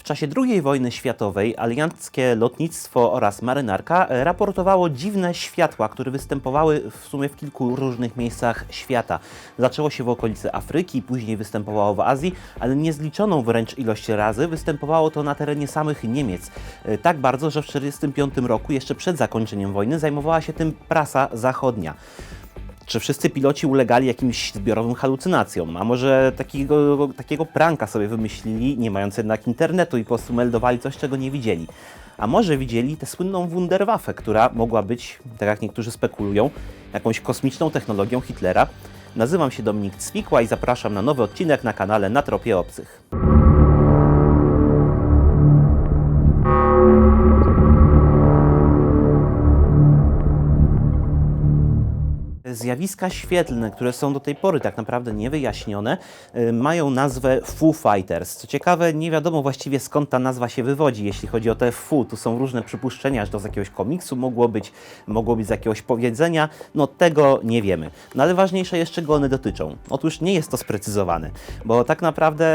W czasie II wojny światowej alianckie lotnictwo oraz marynarka e, raportowało dziwne światła, które występowały w sumie w kilku różnych miejscach świata. Zaczęło się w okolicy Afryki, później występowało w Azji, ale niezliczoną wręcz ilość razy występowało to na terenie samych Niemiec. E, Tak bardzo, że w 1945 roku, jeszcze przed zakończeniem wojny, zajmowała się tym prasa zachodnia. Czy wszyscy piloci ulegali jakimś zbiorowym halucynacjom? A może takiego, takiego pranka sobie wymyślili, nie mając jednak internetu i po prostu meldowali coś, czego nie widzieli? A może widzieli tę słynną Wunderwaffe, która mogła być, tak jak niektórzy spekulują, jakąś kosmiczną technologią Hitlera? Nazywam się Dominik Cwikła i zapraszam na nowy odcinek na kanale Na Tropie Obcych. Zjawiska świetlne, które są do tej pory tak naprawdę niewyjaśnione, y, mają nazwę Foo Fighters. Co ciekawe, nie wiadomo właściwie skąd ta nazwa się wywodzi, jeśli chodzi o te Foo. Tu są różne przypuszczenia, że to z jakiegoś komiksu mogło być, mogło być z jakiegoś powiedzenia. No tego nie wiemy. No ale ważniejsze jest, czego one dotyczą. Otóż nie jest to sprecyzowane, bo tak naprawdę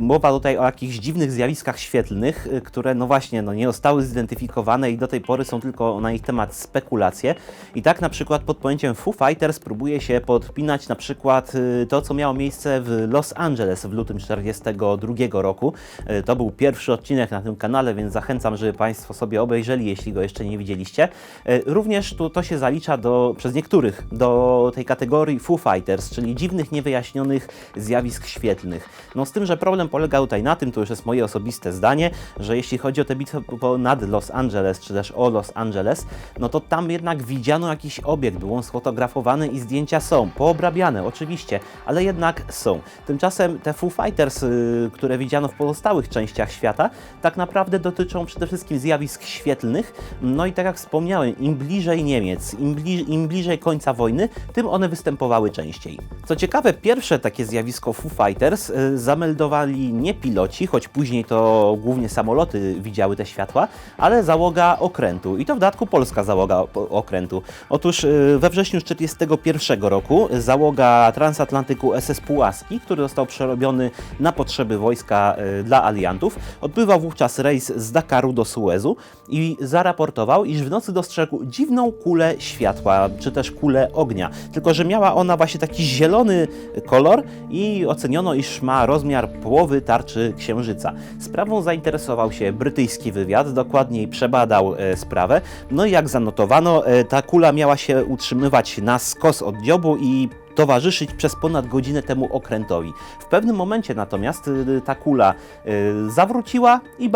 mowa tutaj o jakichś dziwnych zjawiskach świetlnych, y, które no właśnie no nie zostały zidentyfikowane i do tej pory są tylko na ich temat spekulacje. I tak na przykład pod pojęciem Foo Fighters próbuje się podpinać na przykład y, to, co miało miejsce w Los Angeles w lutym 1942 roku. Y, To był pierwszy odcinek na tym kanale, więc zachęcam, żeby Państwo sobie obejrzeli, jeśli go jeszcze nie widzieliście. Y, Również tu, to się zalicza do, przez niektórych do tej kategorii Foo Fighters, czyli dziwnych, niewyjaśnionych zjawisk świetlnych. No z tym, że problem polega tutaj na tym, to już jest moje osobiste zdanie, że jeśli chodzi o tę bitwę nad Los Angeles, czy też o Los Angeles, no to tam jednak widziano jakiś obiekt, był on sfotografowany i zdjęcia są, poobrabiane oczywiście, ale jednak są. Tymczasem te Foo Fighters, y, które widziano w pozostałych częściach świata, tak naprawdę dotyczą przede wszystkim zjawisk świetlnych, no i tak jak wspomniałem, im bliżej Niemiec, im, im bliżej końca wojny, tym one występowały częściej. Co ciekawe, pierwsze takie zjawisko Foo Fighters y, zameldowali nie piloci, choć później to głównie samoloty widziały te światła, ale załoga okrętu. I to w dodatku polska załoga okrętu. Otóż y, we wrześniu 1941 roku załoga transatlantyku SS Pułaski, który został przerobiony na potrzeby wojska y, dla aliantów, odbywał wówczas rejs z Dakaru do Suezu i zaraportował, iż w nocy dostrzegł dziwną kulę światła, czy też kulę ognia. Tylko, że miała ona właśnie taki zielony kolor i oceniono, iż ma rozmiar połowy tarczy księżyca. Sprawą zainteresował się brytyjski wywiad, dokładniej przebadał e, sprawę. No i jak zanotowano, e, ta kula miała się utrzymywać na skos od dziobu i towarzyszyć przez ponad godzinę temu okrętowi. W pewnym momencie natomiast y, ta kula y, zawróciła i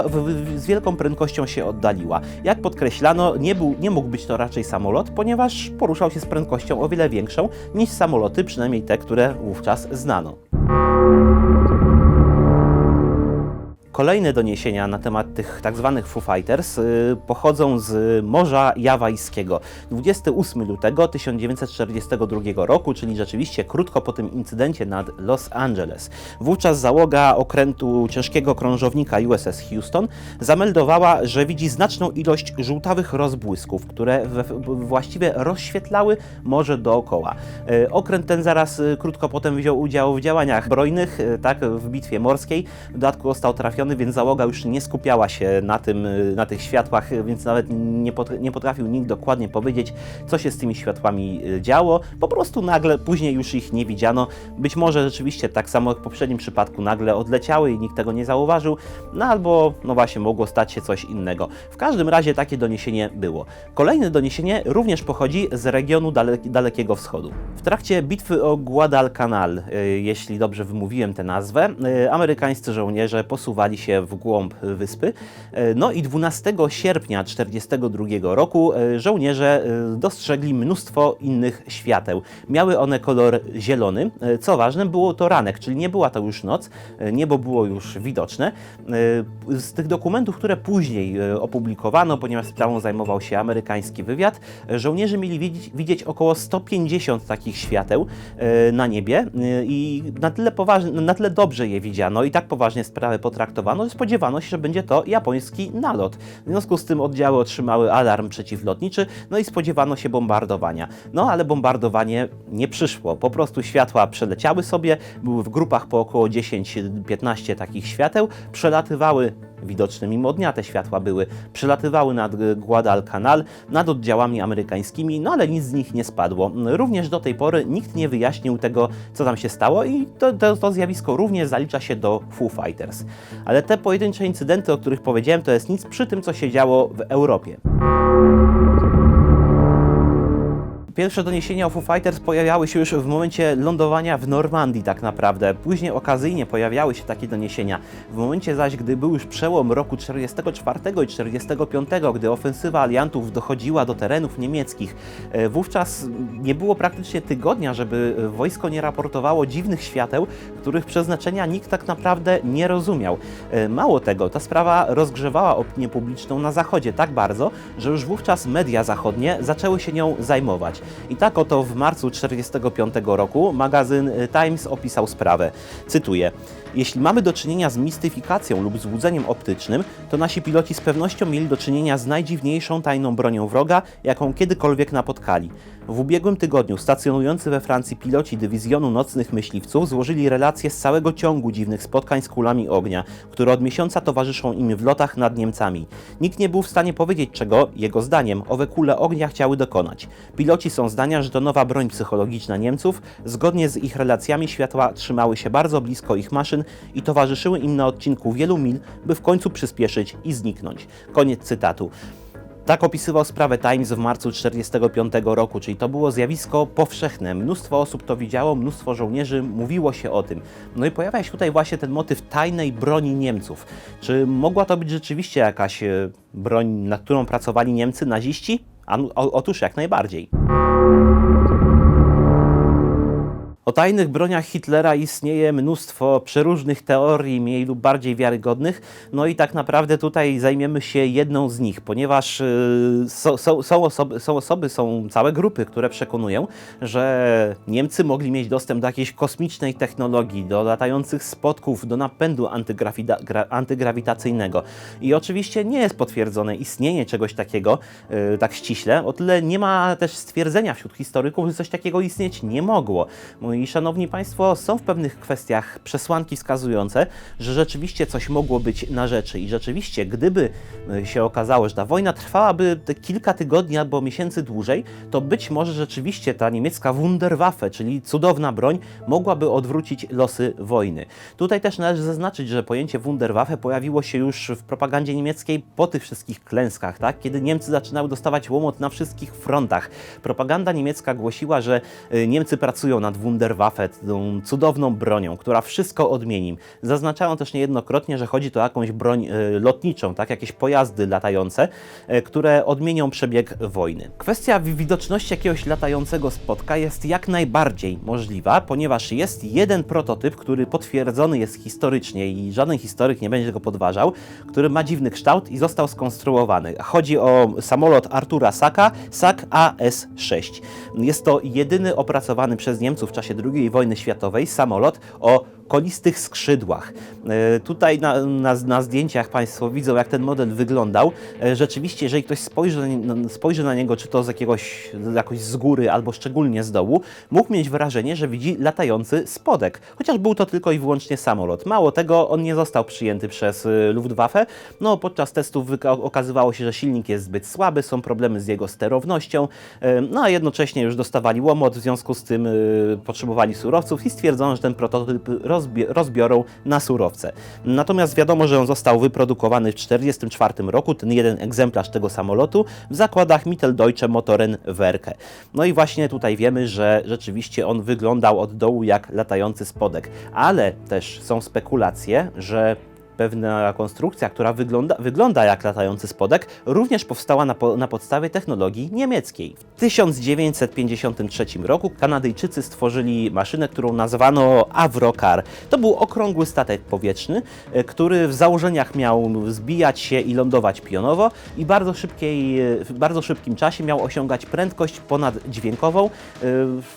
z wielką prędkością się oddaliła. Jak podkreślano, nie, był, nie mógł być to raczej samolot, ponieważ poruszał się z prędkością o wiele większą niż samoloty, przynajmniej te, które wówczas znano. Kolejne doniesienia na temat tych tak zwanych Foo Fighters y, pochodzą z Morza Jawajskiego. 28 lutego 1942 roku, czyli rzeczywiście krótko po tym incydencie nad Los Angeles. Wówczas załoga okrętu ciężkiego krążownika USS Houston zameldowała, że widzi znaczną ilość żółtawych rozbłysków, które właściwie rozświetlały morze dookoła. Y, Okręt ten zaraz y, krótko potem wziął udział w działaniach brojnych, tak, w bitwie morskiej. W dodatku został trafiony, więc załoga już nie skupiała się na, tym, y, na tych światłach, więc nawet nie, pot, nie potrafił nikt dokładnie powiedzieć, co się z tymi światłami y, działo. Po prostu nagle, później już ich nie widziano. Być może rzeczywiście tak samo jak w poprzednim przypadku nagle odleciały i nikt tego nie zauważył, no albo, no właśnie, mogło stać się coś innego. W każdym razie takie doniesienie było. Kolejne doniesienie również pochodzi z regionu dale, Dalekiego Wschodu. W trakcie bitwy o Guadalcanal, y, jeśli dobrze wymówiłem tę nazwę, amerykańscy żołnierze posuwali się w głąb wyspy. Y, No i 12 sierpnia 1942 roku y, żołnierze y, dostrzegli mnóstwo innych świateł. Miały one kolor zielony. Co ważne, było to ranek, czyli nie była to już noc, niebo było już widoczne. Z tych dokumentów, które później opublikowano, ponieważ sprawą zajmował się amerykański wywiad, żołnierze mieli widzieć, około 150 takich świateł na niebie i na tyle, na tyle dobrze je widziano i tak poważnie sprawę potraktowano, że spodziewano się, że będzie to japoński nalot. W związku z tym oddziały otrzymały alarm przeciwlotniczy, no i spodziewano się bombardowania. No ale bombardowanie nie przyszło. Po prostu światła przeleciały sobie, były w grupach po około 10-15 takich świateł, przelatywały widoczne mimo dnia te światła były. Przelatywały nad Guadalcanal, nad oddziałami amerykańskimi, no ale nic z nich nie spadło. Również do tej pory nikt nie wyjaśnił tego, co tam się stało i to, to, to zjawisko również zalicza się do Foo Fighters. Ale te pojedyncze incydenty, o których powiedziałem, to jest nic przy tym, co się działo w Europie. Pierwsze doniesienia o Foo Fighters pojawiały się już w momencie lądowania w Normandii tak naprawdę. Później okazyjnie pojawiały się takie doniesienia. W momencie zaś, gdy był już przełom roku 44 i 45, gdy ofensywa aliantów dochodziła do terenów niemieckich, e, wówczas nie było praktycznie tygodnia, żeby wojsko nie raportowało dziwnych świateł, których przeznaczenia nikt tak naprawdę nie rozumiał. E, Mało tego, ta sprawa rozgrzewała opinię publiczną na zachodzie tak bardzo, że już wówczas media zachodnie zaczęły się nią zajmować. I tak oto w marcu 1945 roku magazyn y, Times opisał sprawę. Cytuję: Jeśli mamy do czynienia z mistyfikacją lub złudzeniem optycznym, to nasi piloci z pewnością mieli do czynienia z najdziwniejszą tajną bronią wroga, jaką kiedykolwiek napotkali. W ubiegłym tygodniu stacjonujący we Francji piloci dywizjonu nocnych myśliwców złożyli relacje z całego ciągu dziwnych spotkań z kulami ognia, które od miesiąca towarzyszą im w lotach nad Niemcami. Nikt nie był w stanie powiedzieć, czego, jego zdaniem, owe kule ognia chciały dokonać. Piloci są zdania, że to nowa broń psychologiczna Niemców. Zgodnie z ich relacjami światła trzymały się bardzo blisko ich maszyn i towarzyszyły im na odcinku wielu mil, by w końcu przyspieszyć i zniknąć. Koniec cytatu. Tak opisywał sprawę Times w marcu 1945 roku, czyli to było zjawisko powszechne. Mnóstwo osób to widziało, mnóstwo żołnierzy mówiło się o tym. No i pojawia się tutaj właśnie ten motyw tajnej broni Niemców. Czy mogła to być rzeczywiście jakaś e, broń, nad którą pracowali Niemcy, naziści? Otóż jak najbardziej. O tajnych broniach Hitlera istnieje mnóstwo przeróżnych teorii, mniej lub bardziej wiarygodnych, no i tak naprawdę tutaj zajmiemy się jedną z nich, ponieważ y, są, są, osoby, są osoby, są całe grupy, które przekonują, że Niemcy mogli mieć dostęp do jakiejś kosmicznej technologii, do latających spotków, do napędu antygrawitacyjnego. I oczywiście nie jest potwierdzone istnienie czegoś takiego y, tak ściśle, o tyle nie ma też stwierdzenia wśród historyków, że coś takiego istnieć nie mogło. No i szanowni Państwo, są w pewnych kwestiach przesłanki wskazujące, że rzeczywiście coś mogło być na rzeczy i rzeczywiście, gdyby y, się okazało, że ta wojna trwałaby kilka tygodni albo miesięcy dłużej, to być może rzeczywiście ta niemiecka Wunderwaffe, czyli cudowna broń, mogłaby odwrócić losy wojny. Tutaj też należy zaznaczyć, że pojęcie Wunderwaffe pojawiło się już w propagandzie niemieckiej po tych wszystkich klęskach, tak? kiedy Niemcy zaczynały dostawać łomot na wszystkich frontach. Propaganda niemiecka głosiła, że y, Niemcy pracują nad Wunderwaffe, tą cudowną bronią, która wszystko odmieni. Zaznaczają też niejednokrotnie, że chodzi tu o jakąś broń y, lotniczą, tak? jakieś pojazdy latające, y, które odmienią przebieg wojny. Kwestia widoczności jakiegoś latającego spotka jest jak najbardziej możliwa, ponieważ jest jeden prototyp, który potwierdzony jest historycznie i żaden historyk nie będzie go podważał, który ma dziwny kształt i został skonstruowany. Chodzi o samolot Artura Saka, Sak AS-6. Jest to jedyny opracowany przez Niemców w czasie II wojny światowej samolot o kolistych skrzydłach. E, Tutaj na, na, na zdjęciach Państwo widzą, jak ten model wyglądał. E, Rzeczywiście, jeżeli ktoś spojrzy spojrzy na niego, czy to z jakiegoś, jakoś z góry, albo szczególnie z dołu, mógł mieć wrażenie, że widzi latający spodek. Chociaż był to tylko i wyłącznie samolot. Mało tego, on nie został przyjęty przez y, Luftwaffe. No, podczas testów okazywało się, że silnik jest zbyt słaby, są problemy z jego sterownością, e, no a jednocześnie już dostawali łomot, w związku z tym potrzebowali surowców i stwierdzono, że ten prototyp rozbie- rozbiorą na surowce. Natomiast wiadomo, że on został wyprodukowany w 1944 roku, ten jeden egzemplarz tego samolotu, w zakładach Mitteldeutsche Motoren Werke. No i właśnie tutaj wiemy, że rzeczywiście on wyglądał od dołu jak latający spodek, ale też są spekulacje, że pewna konstrukcja, która wygląda, wygląda jak latający spodek, również powstała na, po, na podstawie technologii niemieckiej. W 1953 roku Kanadyjczycy stworzyli maszynę, którą nazwano Avrocar. To był okrągły statek powietrzny, e, który w założeniach miał zbijać się i lądować pionowo i bardzo, szybkiej, w bardzo szybkim czasie miał osiągać prędkość ponaddźwiękową. E,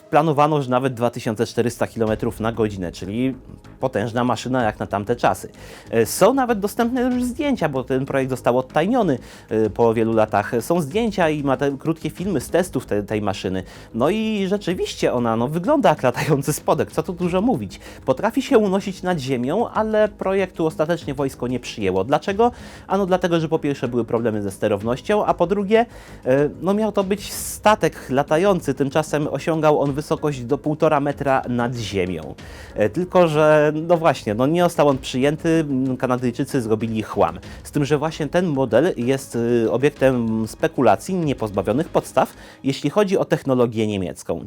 Planowano, że nawet 2400 km na godzinę, czyli potężna maszyna jak na tamte czasy. E, Są nawet dostępne już zdjęcia, bo ten projekt został odtajniony e, po wielu latach. Są zdjęcia i ma te krótkie filmy z testów te, tej maszyny. No i rzeczywiście ona no, wygląda jak latający spodek, co tu dużo mówić. Potrafi się unosić nad ziemią, ale projektu ostatecznie wojsko nie przyjęło. Dlaczego? Ano dlatego, że po pierwsze były problemy ze sterownością, a po drugie, e, no miał to być statek latający, tymczasem osiągał on wysokość do 1,5 metra nad ziemią. E, Tylko, że no właśnie, no nie został on przyjęty, Kanadyjczycy zrobili chłam. Z tym, że właśnie ten model jest y, obiektem spekulacji niepozbawionych podstaw, jeśli chodzi o technologię niemiecką.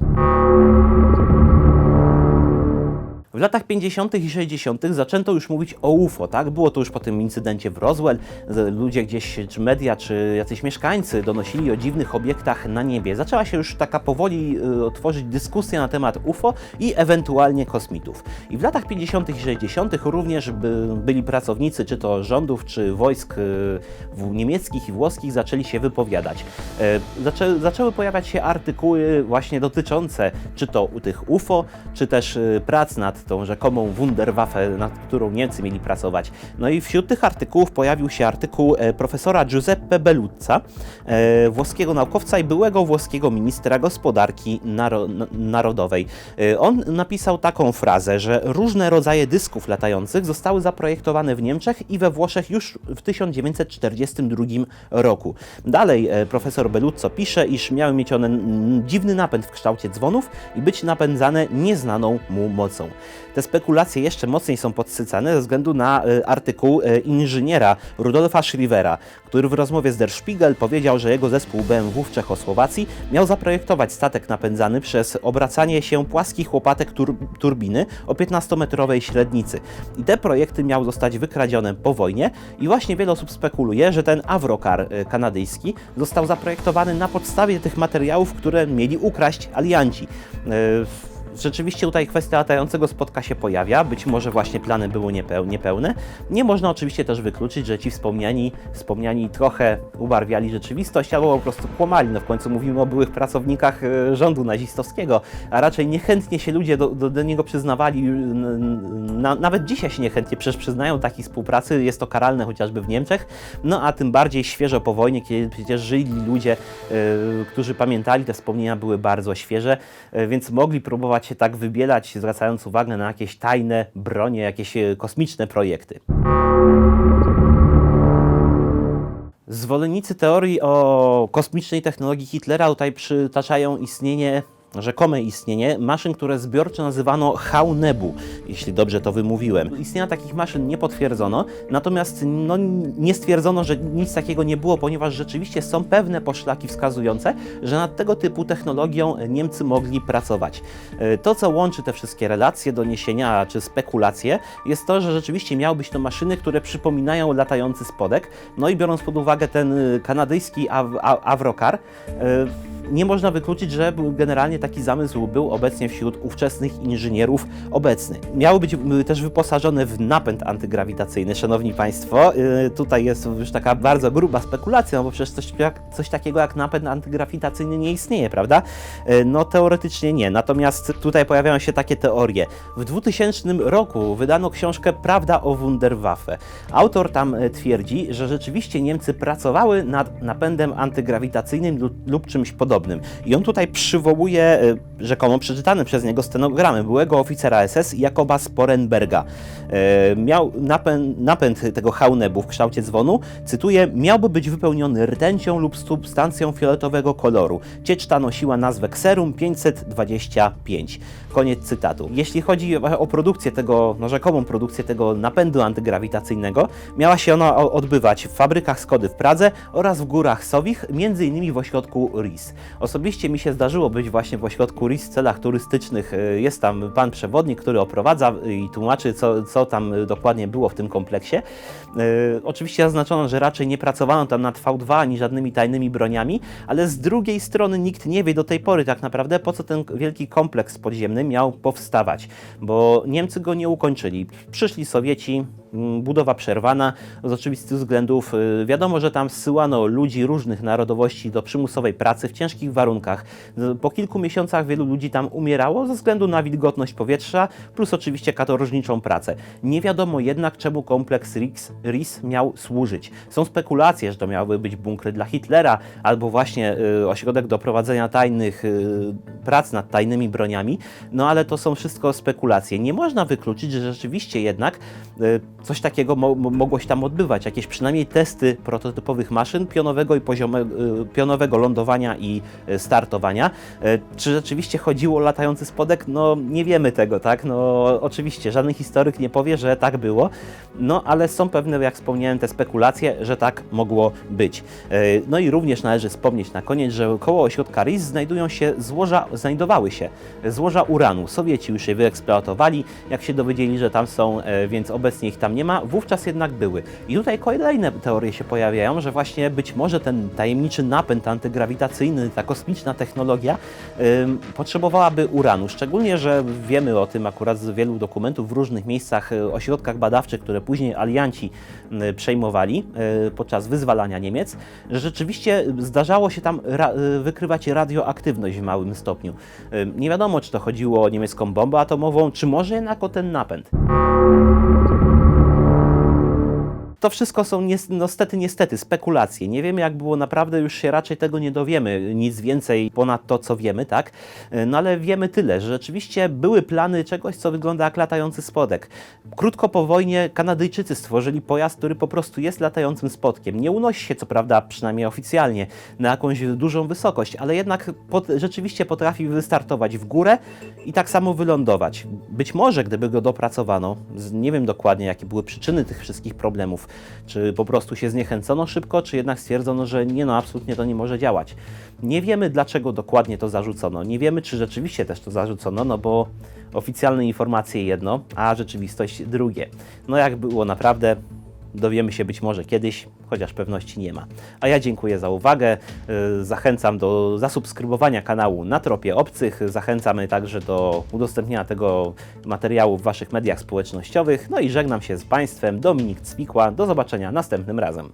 W latach 50. i 60. zaczęto już mówić o UFO, tak? Było to już po tym incydencie w Roswell. Ludzie gdzieś, czy media, czy jacyś mieszkańcy donosili o dziwnych obiektach na niebie. Zaczęła się już taka powoli y, otworzyć dyskusja na temat UFO i ewentualnie kosmitów. I w latach 50. i 60. również by, byli pracownicy, czy to rządów, czy wojsk y, niemieckich i włoskich, zaczęli się wypowiadać. E, Zaczę, zaczęły pojawiać się artykuły właśnie dotyczące czy to tych UFO, czy też y, prac nad tą rzekomą Wunderwaffe, nad którą Niemcy mieli pracować. No i wśród tych artykułów pojawił się artykuł e, profesora Giuseppe Belluzza, e, włoskiego naukowca i byłego włoskiego ministra gospodarki naro, narodowej. E, On napisał taką frazę, że różne rodzaje dysków latających zostały zaprojektowane w Niemczech i we Włoszech już w 1942 roku. Dalej profesor Belluzzo pisze, iż miały mieć one dziwny napęd w kształcie dzwonów i być napędzane nieznaną mu mocą. Te spekulacje jeszcze mocniej są podsycane ze względu na e, artykuł e, inżyniera Rudolfa Schrivera, który w rozmowie z Der Spiegel powiedział, że jego zespół BMW w Czechosłowacji miał zaprojektować statek napędzany przez obracanie się płaskich łopatek tur turbiny o 15-metrowej średnicy. I te projekty miały zostać wykradzione po wojnie i właśnie wiele osób spekuluje, że ten Avrocar e, kanadyjski został zaprojektowany na podstawie tych materiałów, które mieli ukraść alianci. Rzeczywiście tutaj kwestia latającego spotka się pojawia, być może właśnie plany były niepeł- niepełne. Nie można oczywiście też wykluczyć, że ci wspomniani, wspomniani trochę ubarwiali rzeczywistość albo po prostu kłamali. No w końcu mówimy o byłych pracownikach e, rządu nazistowskiego, a raczej niechętnie się ludzie do, do, do niego przyznawali. Na, nawet dzisiaj się niechętnie przecież przyznają takiej współpracy, jest to karalne chociażby w Niemczech, no a tym bardziej świeżo po wojnie, kiedy przecież żyli ludzie, e, którzy pamiętali, te wspomnienia były bardzo świeże, e, więc mogli próbować się tak wybielać, zwracając uwagę na jakieś tajne bronie, jakieś e, kosmiczne projekty. Zwolennicy teorii o kosmicznej technologii Hitlera tutaj przytaczają istnienie rzekome istnienie maszyn, które zbiorczo nazywano Haunebu, jeśli dobrze to wymówiłem. Istnienia takich maszyn nie potwierdzono, natomiast no, nie stwierdzono, że nic takiego nie było, ponieważ rzeczywiście są pewne poszlaki wskazujące, że nad tego typu technologią Niemcy mogli pracować. E, To, co łączy te wszystkie relacje, doniesienia czy spekulacje, jest to, że rzeczywiście miały być to maszyny, które przypominają latający spodek. No i biorąc pod uwagę ten y, kanadyjski Av- Avrocar, y, nie można wykluczyć, że generalnie taki zamysł był obecnie wśród ówczesnych inżynierów obecny. Miały być y, też wyposażone w napęd antygrawitacyjny, szanowni państwo. Y, Tutaj jest już taka bardzo gruba spekulacja, no bo przecież coś, coś takiego jak napęd antygrawitacyjny nie istnieje, prawda? Y, No teoretycznie nie. Natomiast tutaj pojawiają się takie teorie. W 2000 roku wydano książkę Prawda o Wunderwaffe. Autor tam e, twierdzi, że rzeczywiście Niemcy pracowały nad napędem antygrawitacyjnym lub, lub czymś podobnym. I on tutaj przywołuje e, rzekomo przeczytane przez niego stenogramy byłego oficera SS Jakoba Sporenberga. E, Miał napęd, napęd tego haunebu w kształcie dzwonu, cytuję, miałby być wypełniony rtęcią lub substancją fioletowego koloru. Ciecz ta nosiła nazwę Xerum 525. Koniec cytatu. Jeśli chodzi o produkcję tego, no rzekomą produkcję tego napędu antygrawitacyjnego, miała się ona odbywać w fabrykach Skody w Pradze oraz w Górach Sowich, między innymi w ośrodku RIS. Osobiście mi się zdarzyło być właśnie w ośrodku RIS w celach turystycznych. E, Jest tam pan przewodnik, który oprowadza i tłumaczy, co, co tam e, dokładnie było w tym kompleksie. Oczywiście zaznaczono, że raczej nie pracowano tam nad V2 ani żadnymi tajnymi broniami, ale z drugiej strony nikt nie wie do tej pory tak naprawdę, po co ten wielki kompleks podziemny miał powstawać, bo Niemcy go nie ukończyli. Przyszli Sowieci, budowa przerwana z oczywistych względów. Y, Wiadomo, że tam zsyłano ludzi różnych narodowości do przymusowej pracy w ciężkich warunkach. Po kilku miesiącach wielu ludzi tam umierało ze względu na wilgotność powietrza, plus oczywiście katorżniczą pracę. Nie wiadomo jednak, czemu kompleks RIS, RIS miał służyć. Są spekulacje, że to miały być bunkry dla Hitlera, albo właśnie y, ośrodek do prowadzenia tajnych y, prac nad tajnymi broniami, no ale to są wszystko spekulacje. Nie można wykluczyć, że rzeczywiście jednak y, coś takiego mo mo- mogło się tam odbywać, jakieś przynajmniej testy prototypowych maszyn pionowego i poziome, y, pionowego lądowania i y, startowania. Y, Czy rzeczywiście chodziło o latający spodek? No nie wiemy tego, tak? No oczywiście, żaden historyk nie powie, że tak było, no ale są pewne, jak wspomniałem, te spekulacje, że tak mogło być. Y, No i również należy wspomnieć na koniec, że koło ośrodka RIS znajdują się złoża, znajdowały się złoża uranu. Sowieci już je wyeksploatowali, jak się dowiedzieli, że tam są, e, więc obecnie ich tam nie ma, wówczas jednak były. I tutaj kolejne teorie się pojawiają, że właśnie być może ten tajemniczy napęd antygrawitacyjny, ta kosmiczna technologia ym, potrzebowałaby uranu. Szczególnie, że wiemy o tym akurat z wielu dokumentów w różnych miejscach, e, ośrodkach badawczych, które później alianci m, przejmowali e, podczas wyzwalania Niemiec, że rzeczywiście zdarzało się tam ra, wykrywać radioaktywność w małym stopniu. Nie wiadomo, czy to chodziło o niemiecką bombę atomową, czy może jednak o ten napęd. To wszystko są nies- no, niestety, niestety spekulacje. Nie wiemy, jak było naprawdę, już się raczej tego nie dowiemy. Nic więcej ponad to, co wiemy, tak? E, No ale wiemy tyle, że rzeczywiście były plany czegoś, co wygląda jak latający spodek. Krótko po wojnie Kanadyjczycy stworzyli pojazd, który po prostu jest latającym spodkiem. Nie unosi się, co prawda, przynajmniej oficjalnie, na jakąś dużą wysokość, ale jednak rzeczywiście potrafi wystartować w górę i tak samo wylądować. Być może, gdyby go dopracowano, nie wiem dokładnie, jakie były przyczyny tych wszystkich problemów, czy po prostu się zniechęcono szybko, czy jednak stwierdzono, że nie no, absolutnie to nie może działać. Nie wiemy, dlaczego dokładnie to zarzucono. Nie wiemy, czy rzeczywiście też to zarzucono, no bo oficjalne informacje jedno, a rzeczywistość drugie. No jak było naprawdę, dowiemy się być może kiedyś, chociaż pewności nie ma. A ja dziękuję za uwagę. Yy, Zachęcam do zasubskrybowania kanału na Tropie Obcych. Zachęcamy także do udostępniania tego materiału w Waszych mediach społecznościowych. No i żegnam się z Państwem. Dominik Cwikła. Do zobaczenia następnym razem.